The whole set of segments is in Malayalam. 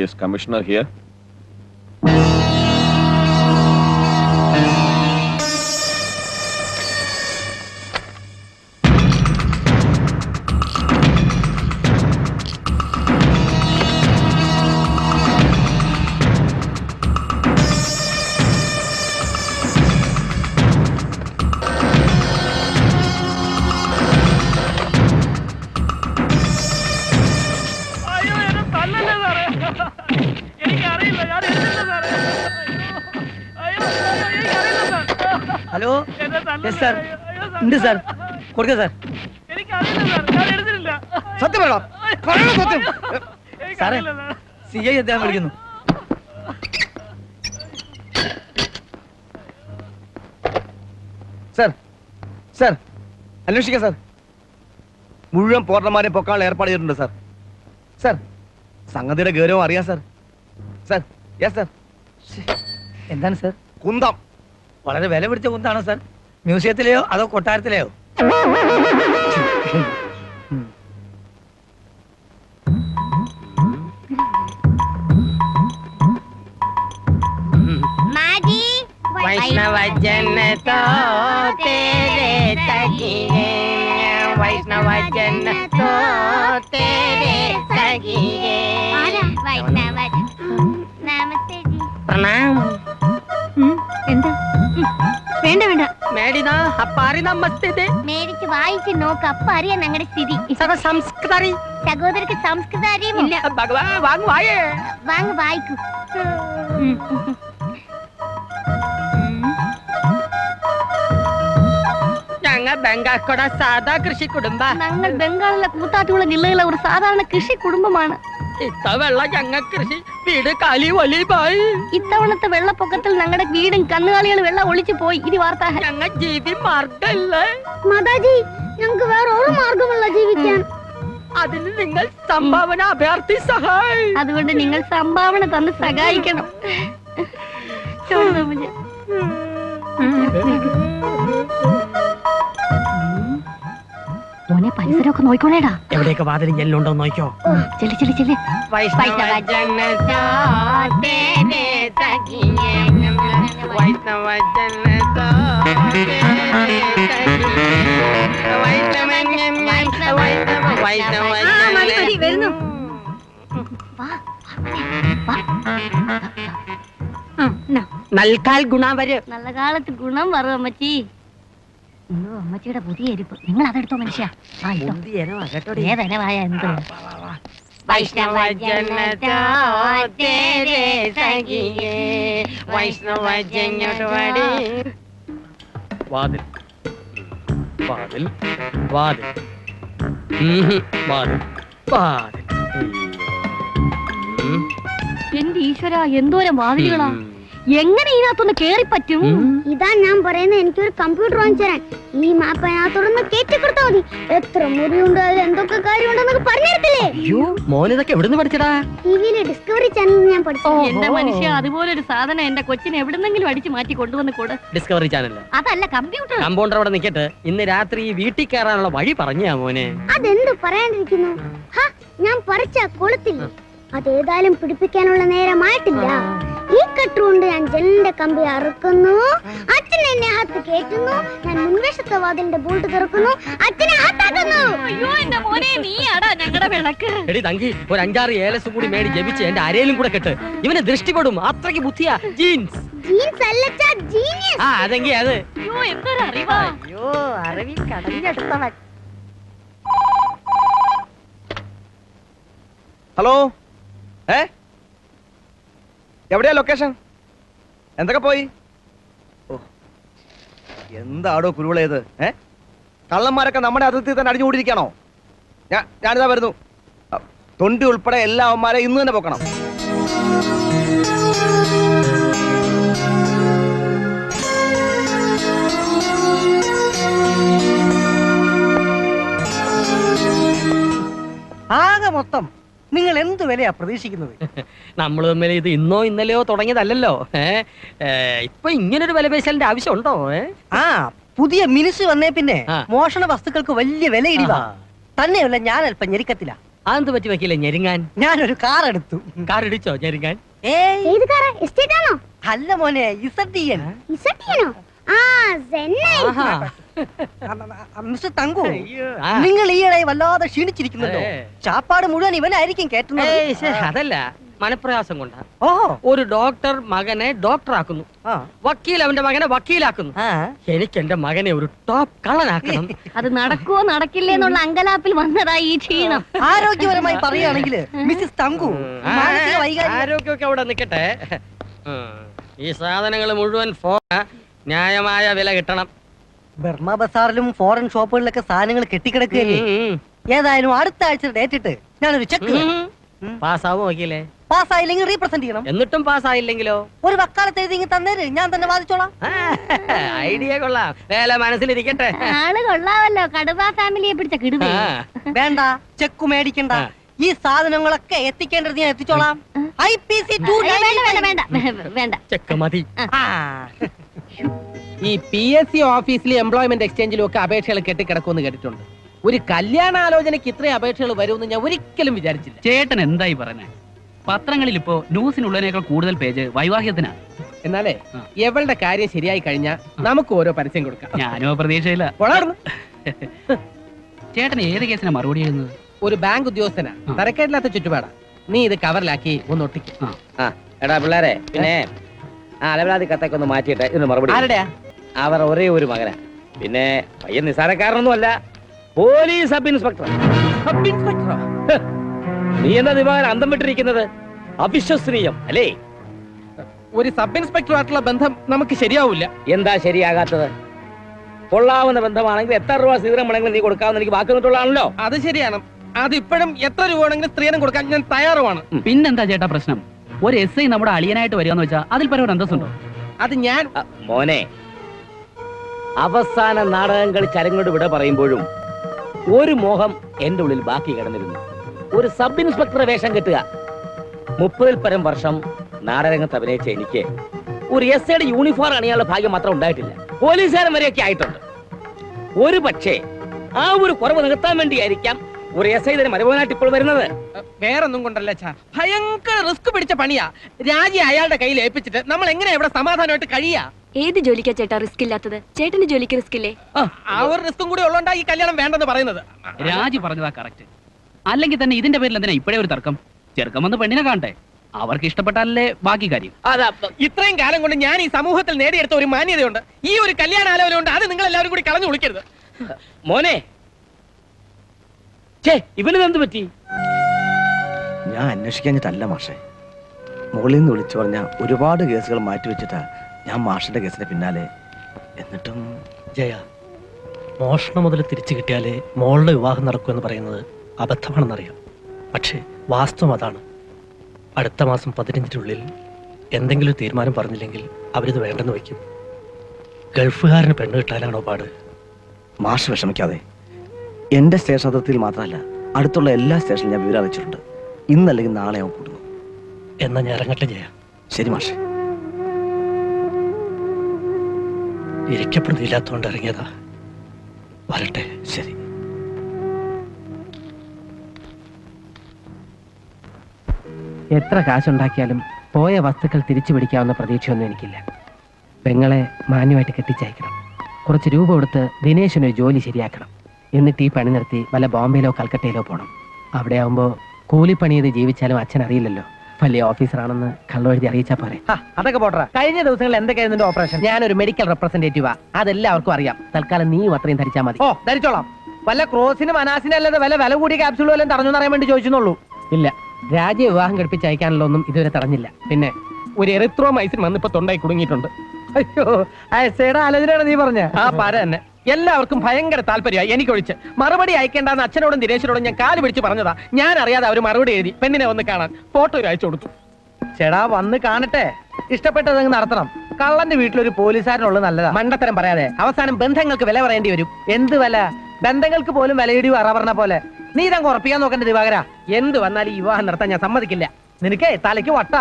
Is Commissioner here? Hello? Yes sir ഉണ്ട് സാർ കൊടുക്ക സാർ സത്യം പറയണം പറയണം സത്യം. സാറേ സി ഐ അദ്ദേഹം വിളിക്കുന്നു. സർ സർ അന്വേഷിക്കാം സർ മുഴുവൻ പോർട്ടർമാരെ പൊക്കാനുള്ള ഏർപ്പാട് ചെയ്തിട്ടുണ്ട് സാർ സർ സംഗതിയുടെ ഗൗരവം അറിയാം സർ സർ യെസ് സർ എന്താണ് സാർ കുന്തം. വളരെ വില പിടിച്ച കുന്താണോ സാർ മ്യൂസിയത്തിലെയോ അതോ കൊട്ടാരത്തിലെയോ ഉം. माजी वैष्णव जन तो तेरे सखिए वैष्णव जन तो तेरे सखिए ആരാ വേണ്ട വേണ്ട മേടിനാ അപ്പാരി നമസ്തേ മേടിച്ച് വായിച്ച് നോക്ക് അപ്പ അറിയാം ഞങ്ങളുടെ സ്ഥിതി സക സംസ്കൃതറി സഹോദരക്ക് സംസ്കൃതം അറിയുമോ ഇല്ല ഭഗവാ വാങ് വായേ വാങ്ങ് വായിക്കൂ ഞങ്ങ ബംഗാക്കോട സാധാ കൃഷി കുടുംബ ഞങ്ങൾ ബംഗാളിലെ കൂത്താട്ടുകുളം ജില്ലയിലെ ഒരു സാധാരണ കൃഷി കുടുംബമാണ് വെള്ള ഞങ്ങ കൃഷി വീട് കാലി വലി ഇത്തവണത്തെ വെള്ളപ്പൊക്കത്തിൽ ഞങ്ങളുടെ വീടും കന്നുകാലികളും വെള്ളം ഒളിച്ചു പോയി. ഇത് വാർത്ത ഞങ്ങ ജീവി മാർഗല്ലേ മാതാജി ഞങ്ങൾക്ക് വേറെ ഒരു മാർഗമല്ല ജീവിക്കാൻ. അതിന് നിങ്ങൾ സംഭാവന അഭ്യർത്ഥി സഹായി. അതുകൊണ്ട് നിങ്ങൾ സംഭാവന തന്ന് സഹായിക്കണം. ചോദിച്ചു. മോനെ പരിസരമൊക്കെ നോക്കണേടാ എവിടെയൊക്കെ വാതിലും ചെല്ലുണ്ടോ നോക്കോ ചെല്ലി ചെല്ലി ചെല്ലി. നൽകാൽ ഗുണം വരും നല്ല കാലത്ത് ഗുണം വരും അമ്മച്ചി. അയ്യോ അമ്മച്ചിയുടെ പുതിയ എരിപ്പ്. നിങ്ങൾ അതെടുത്തോ മനുഷ്യ. ഏതനവായ എന്ത്? വാതിൽ. വാതിൽ. വാതിൽ. വാതിൽ. വാതിൽ. എന്റെ ഈശ്വര എന്തോരം വാതിലുകളാ. എങ്ങനെ ഇതിനകത്തൊന്ന് കേറി പറ്റും ഇതാ ഞാൻ പറയുന്നത് എനിക്കൊരു കമ്പ്യൂട്ടർ വാങ്ങിച്ചു തരാൻ ഈ മാപ്പ് അതിനകത്തോടൊന്ന് കയറ്റി കൊടുത്താൽ മതി. എത്ര മുറിയുണ്ട് അതിൽ എന്തൊക്കെ കാര്യമുണ്ടെന്നൊക്കെ പറഞ്ഞിരത്തില്ലേ? അയ്യോ മോനിതൊക്കെ എവിടുന്ന് പഠിച്ചടാ? ടിവിയിലെ ഡിസ്കവറി ചാനലിൽ ഞാൻ പഠിച്ചു എന്റെ മനുഷ്യ അതുപോലെ ഒരു സാധനം എന്റെ കൊച്ചിനെ എവിടുന്നെങ്കിലും അടിച്ചു മാറ്റി കൊണ്ടുവന്ന് കൂടെ. ഡിസ്കവറി ചാനൽ അതല്ല കമ്പ്യൂട്ടർ. കമ്പൗണ്ടർ അവിടെ നിക്കട്ടെ. ഇന്ന് രാത്രി ഈ വീട്ടിൽ കയറാനുള്ള വഴി പറഞ്ഞാ മോനെ. അതെന്ത് പറയാണ്ടിരിക്കുന്നു? ഞാൻ പറിച്ച കൊളുത്തില്ല? അതേതായാലും പിടിപ്പിക്കാനുള്ള നേരമായിട്ടില്ല. ഈ കട്ടുകൊണ്ട് ഞാൻ ജനലിന്റെ കമ്പി അറുക്കുന്നു. അച്ഛൻ എന്നെ അകത്ത് കേറ്റുന്നു ഞാൻ മുൻവശത്തെ വാതിലിന്റെ ബോൾട്ട് തുറക്കുന്നു. അച്ഛനെ അകത്താക്കുന്നു. അയ്യോ എന്റെ മോനെ നീയാടാ ഞങ്ങളുടെ വിളക്ക്. എടി തങ്കി ഒരു അഞ്ചാറ് ഏലസ് കൂടി മേടി ജപിച്ച് എന്റെ അരയിലും കൂടെ കെട്ട്. ഇവന് ദൃഷ്ടിപ്പെടും. അത്രയ്ക്ക് ബുദ്ധിയാ. ജീൻസ്. ജീൻസ് അല്ലച്ചാ ജീനിയസ്. ആ അതെങ്കി അത്. അയ്യോ എന്തൊരു അറിവാ. അയ്യോ അറിവി കടഞ്ഞെടുത്തവൻ. ഹലോ? ഏ? എവിടെയാ ലൊക്കേഷൻ എന്തൊക്കെ പോയി? ഓ എന്താടോ കുരുവിളേത് ഏ? കള്ളന്മാരൊക്കെ നമ്മുടെ അതിർത്തി തന്നെ അടിഞ്ഞുകൂടിയിരിക്കണോ? ഞാൻ ഞാനിതാ വരുന്നു. തൊണ്ടി ഉൾപ്പെടെ എല്ലാ അവന്മാരെ ഇന്ന് തന്നെ പൊക്കണം. വിലയാ പ്രതീക്ഷിക്കുന്നത് നമ്മൾ തമ്മിൽ ഇത് ഇന്നോ ഇന്നലെയോ തുടങ്ങിയതല്ലല്ലോ. ഏ, ഇപ്പൊ ഇങ്ങനൊരു വില പേശലിന്റെ ആവശ്യമുണ്ടോ ആ പുതിയ മിനിസ് വന്നേ പിന്നെ. മോഷണ വസ്തുക്കൾക്ക് വലിയ വില ഇടിവാ തന്നെയല്ല ഞാൻ അല്പം ഞെരുക്കത്തില്ല അതെന്ത് പറ്റി വെക്കില്ല ഞെരുങ്ങാൻ? ഞാനൊരു കാർ എടുത്തു. കാർ ഇടിച്ചോ ഞെരുങ്ങാൻ? ഏയ്. അല്ല മോനെ ഇസഡിയൻ. മിസ്റ്റർ തങ്കു. നിങ്ങൾ ഈയിടെ വല്ലാതെ ക്ഷീണിച്ചിരിക്കുന്നുണ്ടോ? ചാപ്പാട് മുഴുവൻ ഇവനായിരിക്കും കേട്ടുന്നത് അതല്ല. മനപ്രയാസം കൊണ്ടാ. ഓഹോ. ഒരു ഡോക്ടർ മകനെ ഡോക്ടറാക്കുന്നു. ആക്കുന്നു വക്കീൽ അവന്റെ മകനെ വക്കീലാക്കുന്നു. എനിക്ക് എന്റെ മകനെ ഒരു ടോപ്പ് കള്ളനാക്കണം. അത് നടക്കുവോ നടക്കില്ലേ എന്നുള്ള അങ്കലാപ്പിൽ വന്നതായി ഈ ക്ഷീണം. ആരോഗ്യപരമായി പറയുകയാണെങ്കിൽ മിസ്സിസ് തങ്കു ആരോഗ്യമൊക്കെ അവിടെ നിക്കട്ടെ. ഉം. ഈ സാധനങ്ങൾ മുഴുവൻ ഫോ ന്യായമായ വില കിട്ടണം. ബർമ ബസാറിലും ഫോറിൻ ഷോപ്പുകളിലൊക്കെ സാധനങ്ങൾ കെട്ടിക്കിടക്കുകയല്ലേ? ഏതായാലും അടുത്ത ആഴ്ച ഡേറ്റ് ഇട്ട് ഞാനൊരു ചെക്ക്. പാസ്സാവും വക്കീലേ പാസ്സായില്ലെങ്കിൽ റീപ്രസെന്റ് ചെയ്യണം. എന്നിട്ടും പാസ്സായില്ലെങ്കിലോ? ഒരു വക്കാലത്ത് എഴുതി തന്നേര്. ഞാൻ തന്നെ വാദിച്ചോളാം. ഐഡിയ കൊള്ളാം. വേല മനസ്സിലിരിക്കട്ടെ. ആൾ കൊള്ളാവല്ലോ കടുവ ഫാമിലിയെ പിടിച്ച കിടുവ. വേണ്ട ചെക്ക് മേടിക്കണ്ട. ഈ സാധനങ്ങളൊക്കെ എത്തിക്കേണ്ടത് ഞാൻ എത്തിച്ചോളാം. ഐ പി സി ടു വേണ്ട വേണ്ട വേണ്ട വേണ്ട. ചെക്ക മതി. ഈ പി എസ് സി ഓഫീസിൽ എംപ്ലോയ്മെന്റ് എക്സ്ചേഞ്ചിലും ഒക്കെ അപേക്ഷകൾ കെട്ടിക്കിടക്കുമെന്ന് കേട്ടിട്ടുണ്ട്. ഒരു കല്യാണാലോചനയ്ക്ക് ഇത്രയും അപേക്ഷകൾ വരുമെന്ന് ഞാൻ ഒരിക്കലും വിചാരിച്ചില്ല. ചേട്ടൻ എന്തായി പറഞ്ഞേ പത്രങ്ങളിൽ ഇപ്പോ ന്യൂസിനുള്ളതിനേക്കാൾ കൂടുതൽ പേജ് വൈവാഹികത്തിനാണ് എന്നാലേ. എവളുടെ കാര്യം ശരിയായി കഴിഞ്ഞാൽ നമുക്ക് ഓരോ പരസ്യം കൊടുക്കാം. ഞാനോ പ്രതീക്ഷയില്ല. വളർന്നു ചേട്ടൻ ഏത് കേസിനാ മറുപടി എഴുതുന്നത്? ഒരു ബാങ്ക് ഉദ്യോഗസ്ഥനാ. തരക്കേടില്ലാത്ത ചുറ്റുപാടാ. നീ ഇത് കവറിലാക്കി ഒന്ന് ഒട്ടിക്കും. എടാ പിള്ളേരെ പിന്നെ ആ അലവലാതി കത്തൊക്കെ ഒന്ന് മാറ്റിയിട്ട് ഇതിന് മറുപടി. ആരുടെയാ? അവർ ഒരേ ഒരു മകനാ. പിന്നെ പയ്യൻ നിസ്സാരക്കാരനൊന്നും അല്ല പോലീസ് സബ് ഇൻസ്പെക്ടർ സബ് ഇൻസ്പെക്ടറോ നീ എന്താ ദിവാകരൻ അന്തം വിട്ടിരിക്കുന്നത്? അവിശ്വസനീയം അല്ലേ? ഒരു സബ് ഇൻസ്പെക്ടർ ആയിട്ടുള്ള ബന്ധം നമുക്ക് ശരിയാവില്ല എന്താ ശരിയാകാത്തത്? കൊള്ളാവുന്ന ബന്ധമാണെങ്കിൽ എത്ര രൂപ സ്ഥിരം വേണമെങ്കിലും നീ കൊടുക്കാമെന്ന് എനിക്ക് ബാക്കി നിന്നിട്ടുള്ളതാണല്ലോ അത് ശരിയാണ്. അത് ഇപ്പോഴും എത്ര രൂപ വേണമെങ്കിലും സ്ത്രീധനം കൊടുക്കാൻ ഞാൻ തയ്യാറുമാണ്. പിന്നെന്താ ചേട്ടാ പ്രശ്നം? ഒരു എസ് ഐ നമ്മുടെ അളിയനായിട്ട് എന്ന് വെച്ചാൽ അതിൽ പരം ഒരു അന്തസ്സുണ്ടോ? അത് ഞാൻ അ, മോനെ അവസാന നാടകം കളിച്ച് അരങ്ങോട് വിട പറയുമ്പോഴും ഒരു മോഹം എന്റെ ഉള്ളിൽ ബാക്കി കിടന്നിരുന്നു. ഒരു സബ് ഇൻസ്പെക്ടറെ വേഷം കെട്ടുക. മുപ്പതിൽ പരം വർഷം നാടകരംഗത്ത് അഭിനയിച്ച എനിക്ക് ഒരു എസ് ഐയുടെ യൂണിഫോം അണിയാനുള്ള ഭാഗ്യം മാത്രം ഉണ്ടായിട്ടില്ല. പോലീസുകാരൻ വരെയൊക്കെ ആയിട്ടുണ്ട്. ഒരു പക്ഷേ ആ ഒരു കുറവ് നികത്താൻ വേണ്ടിയായിരിക്കാം ഒരു എസ് ഐ തന്നെ മരുമോനായിട്ട് ഇപ്പോൾ വരുന്നത്. വേറൊന്നും കൊണ്ടല്ല ചാ ഭയങ്കര റിസ്ക് പിടിച്ച പണിയാ. രാജി അയാളുടെ കയ്യിൽ ഏൽപ്പിച്ചിട്ട് നമ്മൾ എങ്ങനെ ഇവിടെ സമാധാനമായിട്ട് കഴിയാ? ഏത് ജോലിക്കാ ചേട്ടാ റിസ്ക് ഇല്ലാത്തത്? ചേട്ടന് ജോലിക്ക് റിസ്ക് ഇല്ലേ? ആ ഒരു റിസ്കും കൂടി ഉള്ളോണ്ടാ ഈ കല്യാണം വേണ്ടെന്ന് പറയുന്നത്. രാജി പറഞ്ഞതാ കറക്റ്റ് അല്ലെങ്കിൽ തന്നെ ഇതിന്റെ പേരിൽ എന്തിനാ ഇപ്പോഴേ ഒരു തർക്കം? ചെറുക്കം വന്ന് പെണ്ണിനെ കാണട്ടെ. അവർക്ക് ഇഷ്ടപ്പെട്ടാലല്ലേ ബാക്കി കാര്യം. അതാ ഇത്രയും കാലം കൊണ്ട് ഞാൻ ഈ സമൂഹത്തിൽ നേടിയെടുത്ത ഒരു മാന്യതയുണ്ട്. ഈ ഒരു കല്യാണാലോചന ഉണ്ട് അത് നിങ്ങൾ എല്ലാവരും കൂടി കളഞ്ഞു വിളിക്കരുത്. മോനെ ഛേ ഇവനെന്ത് പറ്റി? ഞാൻ അന്വേഷിക്കാഞ്ഞിട്ടല്ല മാഷെ. മുകളിൽ നിന്ന് വിളിച്ചു പറഞ്ഞ ഒരുപാട് കേസുകൾ മാറ്റിവെച്ചിട്ടാ ഞാൻ മാഷിന്റെ കേസിന് പിന്നാലെ. എന്നിട്ടും ജയ മോഷണം മുതൽ തിരിച്ചു കിട്ടിയാലേ മോളുടെ വിവാഹം നടക്കുമെന്ന് പറയുന്നത് അബദ്ധമാണെന്നറിയാം. പക്ഷേ വാസ്തവം അതാണ്. അടുത്ത മാസം പതിനഞ്ചിനുള്ളിൽ എന്തെങ്കിലും തീരുമാനം പറഞ്ഞില്ലെങ്കിൽ അവരിത് വേണ്ടെന്ന് വയ്ക്കും. ഗൾഫുകാരന് പെണ്ണ് കിട്ടാനാണോ പാട്? മാഷ് വിഷമിക്കാതെ. എന്റെ സ്റ്റേഷൻ അതിർത്തിയിൽ മാത്രമല്ല അടുത്തുള്ള എല്ലാ സ്റ്റേഷനിലും ഞാൻ വിവരം അറിയിച്ചിട്ടുണ്ട്. ഇന്നല്ലെങ്കിൽ നാളെ അവൻ കൂടുന്നു. എന്നാ ഞാൻ ഇറങ്ങട്ടെ ജയ. ശരി മാഷെ. ഇരിക്കപ്പെടുന്നില്ലാത്തതുകൊണ്ട് ഇറങ്ങിയതാ. വരട്ടെ. ശരി. എത്ര കാശുണ്ടാക്കിയാലും പോയ വസ്തുക്കൾ തിരിച്ചു പിടിക്കാവുന്ന പ്രതീക്ഷയൊന്നും എനിക്കില്ല. പെങ്ങളെ മാന്യമായിട്ട് കെട്ടിച്ചയക്കണം. കുറച്ച് രൂപ കൊടുത്ത് ദിനേശിനൊരു ജോലി ശരിയാക്കണം. എന്നിട്ട് ഈ പണി നിർത്തി വല്ല ബോംബെയിലോ കൽക്കട്ടയിലോ പോകണം അവിടെ ആവുമ്പോ കൂലിപ്പണി ചെയ്ത് ജീവിച്ചാലും അച്ഛൻ അറിയില്ലല്ലോ വലിയ ഓഫീസറാണെന്ന് കള്ളുവഴുതി അറിയിച്ചാ പോരെ. അതൊക്കെ പോട്ടെ കഴിഞ്ഞ ദിവസങ്ങളിൽ എന്തൊക്കെയായിരുന്നു ഓപ്പറേഷൻ ഞാനൊരു മെഡിക്കൽ റെപ്രസെന്റേറ്റീവാ അതെല്ലാവർക്കും അറിയാം. തൽക്കാലം നീ അത്രയും ധരിച്ചാൽ മതി. ഓ ധരിച്ചോളാം. വല്ല ക്രോസിനും അനാസിനും അല്ലാതെ വല്ല വില കൂടിയ ക്യാപ്സ്യൂളും വല്ലതും തടഞ്ഞു അറിയാൻ വേണ്ടി ചോദിച്ചെന്നുള്ളൂ. ഇല്ല. രാജ്യ വിവാഹം കഴിപ്പിച്ച് അയക്കാനുള്ള ഒന്നും ഇതുവരെ തടഞ്ഞില്ല. പിന്നെ ഒരു എറിത്രോ മൈസിൻ വന്നിപ്പോ തൊണ്ടായി കുടുങ്ങിയിട്ടുണ്ട്. അയ്യോ ആലോചനയാണ് നീ പറഞ്ഞ. ആ പാര തന്നെ. എല്ലാവർക്കും ഭയങ്കര താല്പര്യമായി എനിക്കൊഴിച്ച്. മറുപടി അയക്കേണ്ടെന്ന് അച്ഛനോടും ദിനേശിനോടും ഞാൻ കാൽ പിടിച്ച് പറഞ്ഞതാ. ഞാൻ അറിയാതെ അവർ മറുപടി എഴുതി പെണ്ണിനെ വന്ന് കാണാൻ ഫോട്ടോ അയച്ചു കൊടുത്തു. ചേടാ വന്ന് കാണട്ടെ. ഇഷ്ടപ്പെട്ടത് നടത്തണം. കള്ളന്റെ വീട്ടിലൊരു പോലീസുകാരനുള്ളത് നല്ലതാ. മണ്ടത്തരം പറയാതെ. അവസാനം ബന്ധങ്ങൾക്ക് വില പറയേണ്ടി വരും. എന്ത് വില? ബന്ധങ്ങൾക്ക് പോലും വിലയിടിയോ അറ പറഞ്ഞ പോലെ. നീ ഇതങ്ങ് ഉറപ്പിക്കാൻ നോക്കണ്ട ദിവാകര. എന്ത് വന്നാലും ഈ വിവാഹം നടത്താൻ ഞാൻ സമ്മതിക്കില്ല. നിനക്കേ തലയ്ക്ക് വട്ട.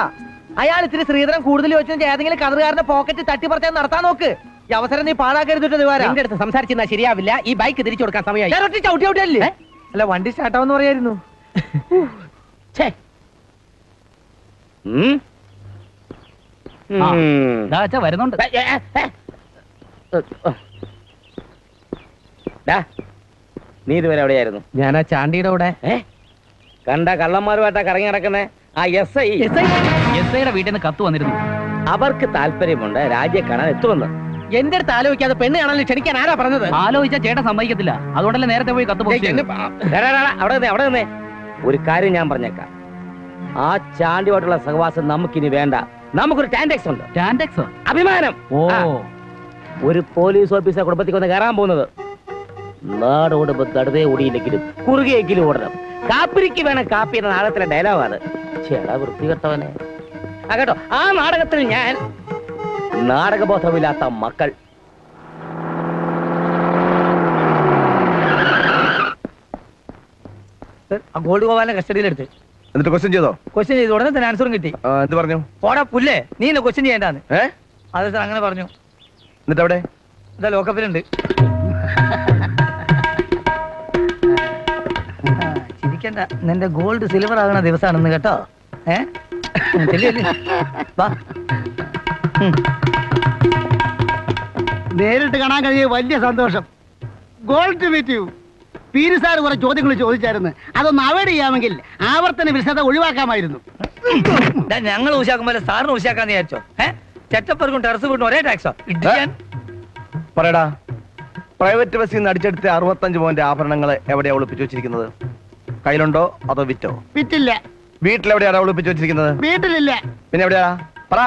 അയാൾ ഇത്തിരി ശ്രീധരൻ കൂടുതൽ വെച്ചാൽ ഏതെങ്കിലും കതറുകാരന്റെ പോക്കറ്റ് തട്ടിപ്പറച്ചാൽ നടത്താൻ നോക്ക്. ഈ അവസരം നീ പാഴാക്കരുതിട്ട് ദിവാര. എന്റെ അടുത്ത് സംസാരിച്ചാൽ ശരിയാവില്ല. ഈ ബൈക്ക് തിരിച്ചു കൊടുക്കാൻ സമയമായി ചവിട്ടി അല്ല? വണ്ടി സ്റ്റാർട്ടാവെന്ന് പറയായിരുന്നു. വരുന്നുണ്ട്. നീ ഇതുവരെ എവിടെയായിരുന്നു? ഞാൻ ആ ചാണ്ടിയുടെ കൂടെ കണ്ട കള്ളന്മാരുമായിട്ടാ കറങ്ങി നടക്കുന്നേ? ആ എസ് ഐ എസ് ഐയുടെ വീട്ടിൽ നിന്ന് കത്ത് വന്നിരുന്നു. അവർക്ക് താല്പര്യമുണ്ട് രാജ്യം കാണാൻ എത്തുമെന്ന്. എന്റെ അടുത്ത് ആലോചിക്കാതെ പെണ്ണ് കാണാൻ ക്ഷണിക്കാൻ ആരാ പറഞ്ഞത്? ആലോചിച്ച ചേട്ടൻ സമ്മതിക്കത്തില്ല. അതുകൊണ്ടല്ലേ നേരത്തെ പോയി കത്ത് അവിടെ നിന്നേ അവിടെ നിന്നേ. ഒരു കാര്യം ഞാൻ പറഞ്ഞേക്കാം. ആ ചാണ്ടിയോട്ടുള്ള സഹവാസം നമുക്കിനി വേണ്ട. നമുക്കൊരു ടാൻഡെക്സ് ഉണ്ട്. ടാൻഡെക്സോ അഭിമാനം. ഓ. ഒരു പോലീസ് ഓഫീസർ കുടുംബത്തിൽ വന്ന് കയറാൻ പോകുന്നത്. നാട് ഓടുമ്പോ തടുതേ ഓടിയില്ലെങ്കിലും കുറുകയെങ്കിലും ഓടണം. കാപ്പിരിക്ക് വേണം കാപ്പി എന്ന നാടകത്തിലെ ഡയലോഗാണ് ചേടാ വൃത്തികെട്ടവനെ. ആ കേട്ടോ ആ നാടകത്തിൽ ഞാൻ നാടകബോധമില്ലാത്ത മക്കൾ. ആ ഗോൾഡ് ഗോപാലിനെ കസ്റ്റഡിയിലെടുത്ത് എന്നിട്ട് ക്വസ്റ്റ്യൻ ചെയ്തോ? ക്വസ്റ്റ്യൻ ചെയ്തു ഉടനെ തന്നെ ആൻസറും കിട്ടി. ആ, എന്ത് പറഞ്ഞു? പോടാ പുല്ലേ നീ എന്നെ ക്വസ്റ്റ്യൻ ചെയ്യേണ്ടാന്ന് ഏ? അത് സാർ അങ്ങനെ പറഞ്ഞു. എന്നിട്ട് അവിടെ ഇതാ ലോക്കപ്പിലുണ്ട് ആ, ചിരിക്കണ്ട. നിന്റെ ഗോൾഡ് സിൽവർ ആകുന്ന ദിവസമാണെന്ന് കേട്ടോ. ഏ? ചെല്ലു, ചെല്ലു. വാ. നേരിട്ട് കാണാൻ കഴിയ വലിയ സന്തോഷം. Glad meet you. പീരി സാർ കുറെ ചോദ്യങ്ങൾ ചോദിച്ചായിരുന്നു. അതൊന്ന് അവോയ്ഡ് ചെയ്യാമെങ്കിൽ ആവർത്തന വിശദ ഒഴിവാക്കാമായിരുന്നു. ഞങ്ങൾ ഊശാക്കും പോലെ സാറിന് ഊശാക്കാന്ന് വിചാരിച്ചോ? ഏഹ് ചെറ്റപ്പർക്കും ടെറസ് വീട്ടും ഒരേ ടാക്സോ പറയടാ പ്രൈവറ്റ് ബസ്സിൽ നിന്ന് അടിച്ചെടുത്ത അറുപത്തഞ്ച് പോയിന്റ് ആഭരണങ്ങൾ എവിടെയാ ഒളിപ്പിച്ചു വെച്ചിരിക്കുന്നത്? കയ്യിലുണ്ടോ അതോ വിറ്റോ? വിറ്റില്ല. വീട്ടിലെവിടെയാണ് ഒളിപ്പിച്ചു വെച്ചിരിക്കുന്നത്? വീട്ടിലില്ല. പിന്നെ എവിടെയാ? പറ.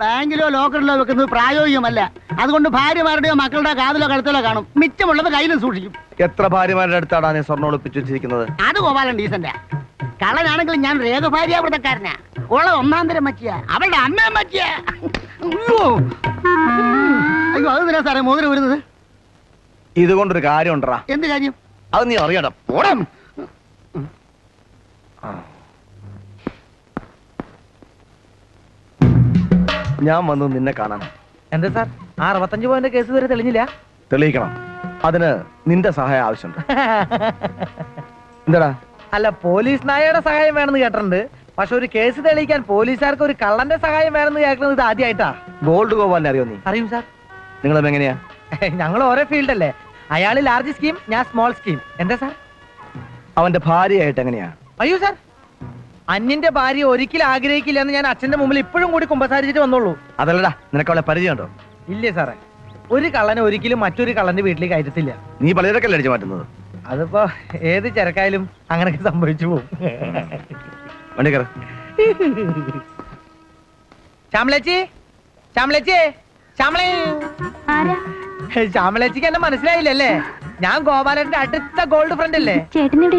ബാങ്കിലോ ലോക്കറിലോ വെക്കുന്നത് പ്രായോഗികമല്ല. അതുകൊണ്ട് ഭാര്യമാരുടെയോ മക്കളുടെ കാതിലോ കഴുത്തിലോ കാണും. മിച്ചമുള്ളത് കയ്യിലും സൂക്ഷിക്കും. എത്ര ഭാര്യമാരുടെ അടുത്താണ് സ്വർണം ഒളിപ്പിച്ചു വെച്ചിരിക്കുന്നത്? അത് ഗോപാലൻ ഡീസന്റാ. കള്ളനാണെങ്കിൽ ഞാൻ രേഖ രേഖഭാര്യാവൃതക്കാരനാ ഉള്ള ഒന്നാം തരം മറ്റിയ അവളുടെ അമ്മയും മറ്റിയ അയ്യോ. അയ്യോ അത് തരാ സാറേ മോതിരം വരുന്നത് ഇതുകൊണ്ടൊരു കാര്യം ഉണ്ടറാ എന്ത് കാര്യം? അത് നീ അറിയണം. പോടാ. ഞാൻ വന്നു നിന്നെ കാണാൻ എന്താ സാർ? ആ അറുപത്തഞ്ച് പോയിന്റ് കേസ് വരെ തെളിഞ്ഞില്ല? തെളിയിക്കണം. അതിന് നിന്റെ സഹായം ആവശ്യമുണ്ട്. എന്താടാ? അല്ല പോലീസ് നായയുടെ സഹായം വേണമെന്ന് കേട്ടിട്ടുണ്ട്. പക്ഷെ ഒരു കേസ് തെളിയിക്കാൻ പോലീസുകാർക്ക് ഒരു കള്ളന്റെ സഹായം വേണമെന്ന് കേൾക്കുന്നത് ഇത് ആദ്യമായിട്ടാ ഗോൾഡ് ഗോപാലിനെ അറിയോ നീ? അറിയും സാർ. നിങ്ങൾ എങ്ങനെയാ? ഞങ്ങൾ ഓരോ ഫീൽഡ് അല്ലേ അയാൾ ലാർജ് സ്കീം ഞാൻ സ്മോൾ സ്കീം എന്താ സാർ? അവന്റെ ഭാര്യയായിട്ട് എങ്ങനെയാ? അയ്യോ സാർ അന്യന്റെ ഭാര്യ ഒരിക്കലും ആഗ്രഹിക്കില്ല എന്ന് ഞാൻ അച്ഛന്റെ മുമ്പിൽ ഇപ്പോഴും കൂടി കുമ്പസാരിച്ചിട്ട് വന്നോളൂ. അതല്ലടാ നിനക്ക് അവളെ പരിചയമുണ്ടോ? ഇല്ലേ സാറേ. ഒരു കള്ളനെ ഒരിക്കലും മറ്റൊരു കള്ളന്റെ വീട്ടിലേക്ക് കയറ്റത്തില്ല നീ പലചരക്കല്ലേ അടിച്ചു മാറ്റുന്നത്? അതിപ്പോ ഏത് ചെറുക്കായാലും അങ്ങനെയൊക്കെ സംഭവിച്ചു പോകും. വണ്ടി കയറ. ശ്യാമളേച്ചി? ശ്യാമളേച്ചി? ശ്യാമളേ. ആരാ? ശ്യാമളേച്ചിക്ക് എന്നെ മനസ്സിലായില്ലല്ലേ? ഞാൻ ഗോപാലന്റെ അടുത്ത ഗോൾഡ് ഫ്രണ്ട് അല്ലേ?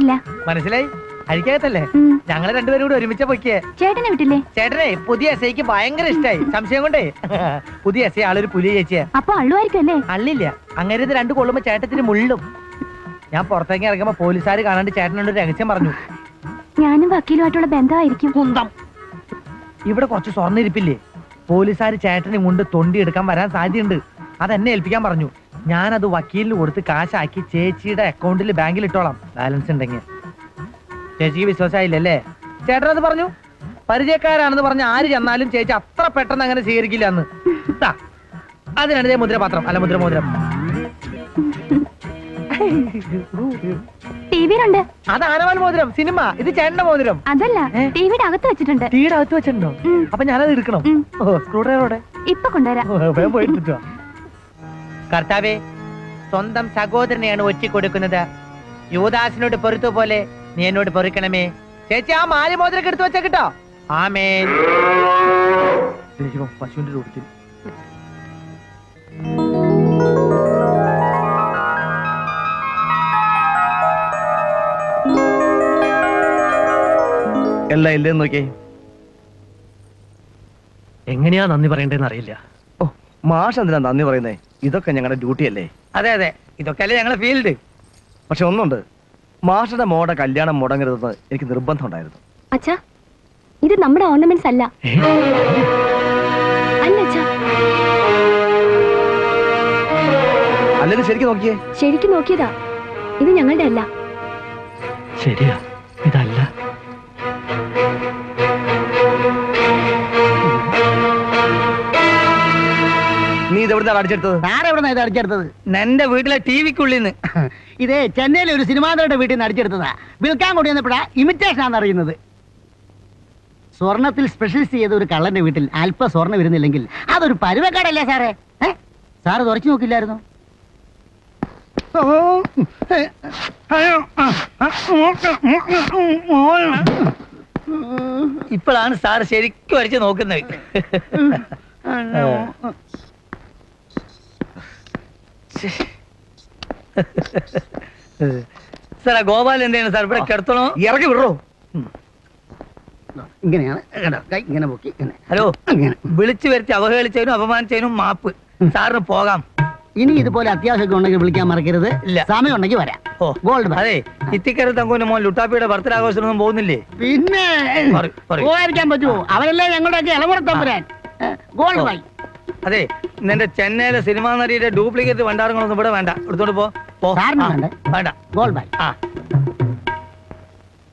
ഇല്ല മനസ്സിലായി? അഴിക്കകത്തല്ലേ ഞങ്ങളെ രണ്ടുപേരും കൂടെ ഒരുമിച്ച പൊക്കിയേ ചേട്ടനെ വിട്ടില്ലേ? ചേട്ടനെ പുതിയ എസ് ഐക്ക് ഭയങ്കര ഇഷ്ടായി. സംശയം കൊണ്ടേ. പുതിയ എസ് ഐ ആളൊരു പുലി ചേച്ചിയാ. അപ്പൊ അള്ളുമായിരിക്കല്ലേ അള്ളില്ല. അങ്ങനെ ഇത് രണ്ട് കൊള്ളുമ്പോ ചേട്ടത്തിന് മുള്ളും. ഞാൻ പുറത്തേക്ക് ഇറങ്ങുമ്പോ പോലീസുകാർ കാണാണ്ട് ചേട്ടനോട് രഹസ്യം പറഞ്ഞു. ഞാനും വക്കീലുമായിട്ടുള്ള ബന്ധമായിരിക്കും. കുന്തം. ഇവിടെ കുറച്ച് സ്വർണ ഇരിപ്പില്ലേ പോലീസുകാർ ചേട്ടനെ കൊണ്ട് തൊണ്ടി എടുക്കാൻ വരാൻ സാധ്യതയുണ്ട്. അതെന്നെ ഏൽപ്പിക്കാൻ പറഞ്ഞു. ഞാനത് വക്കീലിന് കൊടുത്ത് കാശാക്കി ചേച്ചിയുടെ അക്കൗണ്ടിൽ ബാങ്കിൽ ഇട്ടോളാം ബാലൻസ് ഉണ്ടെങ്കിൽ. ചേച്ചിക്ക് വിശ്വാസമായില്ലല്ലേ ചേട്ടനത് പറഞ്ഞു. പരിചയക്കാരാണെന്ന് പറഞ്ഞ ആര് ചെന്നാലും ചേച്ചി അത്ര പെട്ടെന്ന് അങ്ങനെ സ്വീകരിക്കില്ല എന്ന് അതിനാണ് ഇതേ മുദ്രപാത്രം. അല്ല മുദ്രമോതിരം. ടിവിയിലുണ്ട് അത് ആനവാൽ മോതിരം സിനിമ. ഇത് ചേട്ടന്റെ മോതിരം. അതല്ല? ടിവിയുടെ അകത്ത് വെച്ചിട്ടുണ്ട്. ടിവിയുടെ അകത്ത് വെച്ചിട്ടുണ്ടോ. അപ്പൊ ഞാനത് എടുക്കണം. ഓ സ്ക്രൂ ഡ്രൈവറോടെ ഇപ്പൊ കൊണ്ടുവരാം. പോയിട്ട് കർത്താവേ സ്വന്തം സഹോദരനെയാണ് ഒറ്റ കൊടുക്കുന്നത് യുവദാസിനോട് പൊരുത്തു പോലെ നീ എന്നോട് പൊറിക്കണമേ. ചേച്ചി ആ മാലി മോതിരൊക്കെ എടുത്തു വെച്ച കിട്ടോ ആമേ ദൈവം പശുവിന്റെ രൂപത്തിൽ. എല്ലാം ഇല്ലെന്ന് നോക്കിയേ? എങ്ങനെയാ നന്ദി പറയണ്ടെന്ന് അറിയില്ല. ഓ മാഷ് എന്തിനാ നന്ദി പറയുന്നേ? ഇതൊക്കെ ഞങ്ങളുടെ ഡ്യൂട്ടി അല്ലേ അതെ അതെ. ഇതൊക്കെ അല്ലേ ഞങ്ങളുടെ ഫീൽഡ്. പക്ഷെ ഒന്നുണ്ട്. മാഷയുടെ മോടെ കല്യാണം മുടങ്ങരുതെന്ന് എനിക്ക് നിർബന്ധം ഉണ്ടായിരുന്നു. അച്ഛാ ഇത് നമ്മുടെ ഓർണമെന്റ്സ് അല്ല. അല്ല അച്ഛാ. അല്ലെങ്കിൽ ശരിക്കും നോക്കിയേ. ശരിക്കും നോക്കിയതാ. ഇത് ഞങ്ങളുടെ അല്ല ശരിയാ ഇതല്ല. നീ ഇത് എവിടുന്നാണ് അടിച്ചെടുത്തത് സാറ് എവിടെ ഇത് അടിച്ചെടുത്തത് എന്റെ വീട്ടിലെ ടി വിക്കുള്ളിന്ന്. ഇത് ചെന്നൈയിലെ ഒരു സിനിമാതയുടെ വീട്ടിൽ നിന്ന് അടിച്ചെടുത്തതാ. വിൽക്കാൻ കൊണ്ടു ഇമിറ്റേഷൻ ആണെന്ന് അറിയുന്നത്. സ്വർണത്തിൽ സ്പെഷ്യലിസ്റ്റ് ചെയ്ത ഒരു കള്ളന്റെ വീട്ടിൽ അല്പ സ്വർണം വരുന്നില്ലെങ്കിൽ അതൊരു പരുവക്കാടല്ലേ സാറേ? സാറ് തുറച്ചു നോക്കില്ലായിരുന്നു ഇപ്പോഴാണ് സാർ ശരിക്കും അടിച്ചു നോക്കുന്നത്. സാറേ ഗോപാൽ എന്തെയാണ് സാർ? ഇവിടെ കിടത്തണോ? ഇറങ്ങി വിടറോ. ഇങ്ങനെയാണ്. കേട്ടോ, കൈ ഇങ്ങനെ പൊക്കി ഇങ്ങനെ. ഹലോ അങ്ങനെ. വിളിച്ചു വരുത്തി അവഹേളിച്ചതിനും അപമാനിച്ചതിനും മാപ്പ്. സാറിന് പോകാം. ഇനി ഇതുപോലെ അത്യാവശ്യമൊക്കെ ഉണ്ടെങ്കിൽ വിളിക്കാൻ മറക്കരുത്. ഇല്ല. സമയം ഉണ്ടെങ്കിൽ വരാം. ഓ ഗോൾഡ് ബാർ. അതെ ഇത്തിക്കര തങ്കൂന്റെ മോൻ ലുട്ടാപ്പിയുടെ ബർത്ത്ഡേ ആഘോഷത്തിനൊന്നും പോകുന്നില്ലേ? പിന്നെ പറയൂ, പറയൂ. പോകാതിരിക്കാൻ പറ്റുമോ? അവരല്ലേ ഞങ്ങളുടെയൊക്കെ ഇളമുറത്തമ്പുരാൻ ഗോൾഡ് ബൈ അതെ നിന്റെ ചെന്നൈയിലെ സിനിമാ നടിയുടെ ഡ്യൂപ്ലിക്കേറ്റ് ഭണ്ഡാരങ്ങളൊന്നും ഇവിടെ വേണ്ട. എടുത്തോണ്ട് പോ. വേണ്ട? ഗോൾഡ് ബാങ്ക് ആ.